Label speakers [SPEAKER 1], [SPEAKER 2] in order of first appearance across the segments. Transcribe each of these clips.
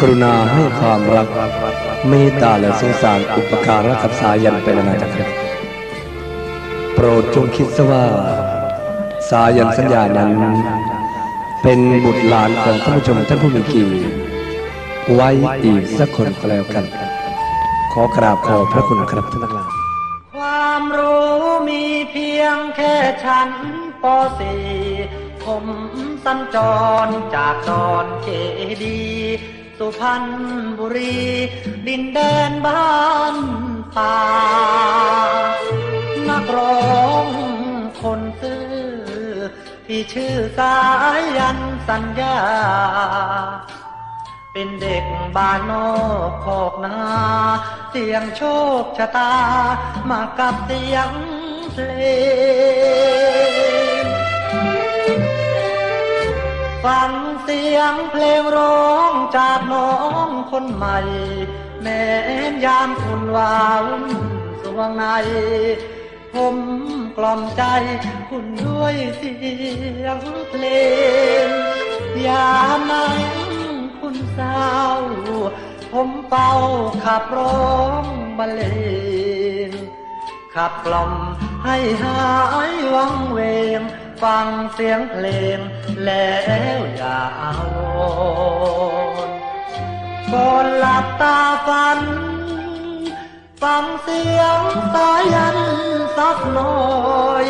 [SPEAKER 1] กรุณาให้ความรักเมตตาและสงสารอุปการะกับสายันเป็นอนาจักรโปรดจงคิดซะว่า สายันสัญญานั้น เป็นบุตรหลานของท่านผู้ชมท่านผู้มีเกียรติไว้อีกสักคนก็แล้วกัน ขอกราบขอพระคุณครับท่านทั้งหลาย
[SPEAKER 2] ความรู้มีเพียงแค่ชั้นป .4 ผมสัญจรจากดอนเจดี สุพรรณบุรี ดินแดนบ้านป่านักร้องคนซื่อที่ชื่อสายันสัญญา เป็นเด็กบ้านนอกขอกนาเสียงโชคชะตา มากับเสียงเพลงฟังเสียงเพลงร้อง จากน้องคนใหม่ แม้ยามคุณวาวสวงใน ผมกล่อมใจคุณด้วยเสียงเพลงยามนั้นคุณเศร้าผมเป่าขับร้องบรรเลงขับกล่อมให้หายวังเวง ฟังเสียงเพลงแล้วอย่าเอาวนก่อนหลับตาฝัน ฟังเสียงสายันสักหน่อย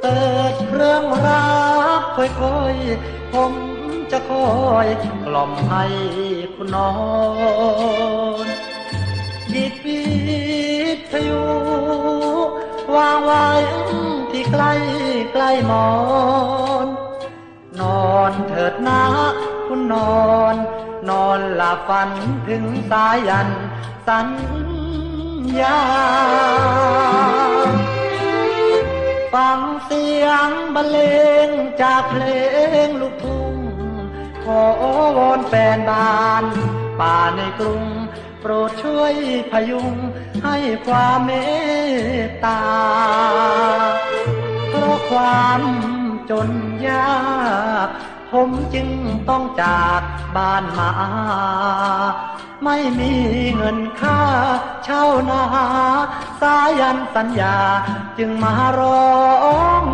[SPEAKER 2] เปิดเครื่องรักค่อยๆ ผมจะคอยกล่อมให้คุณนอนดิดวิทยุวางไว้ หมอน นอนเถิดนะคุณนอน นอนหลับฝันถึงสายัน สัญญา ฟังเสียงบรรเลงจากเพลงลูกทุ่งขอวอนแฟนบ้านป่าในกรุงโปรดช่วยพยุงให้ความเมตตา ความจนยากผมจึงต้องจากบ้านมา ไม่มีเงินค่าเช่านาสายันสัญญาจึงมาร้อง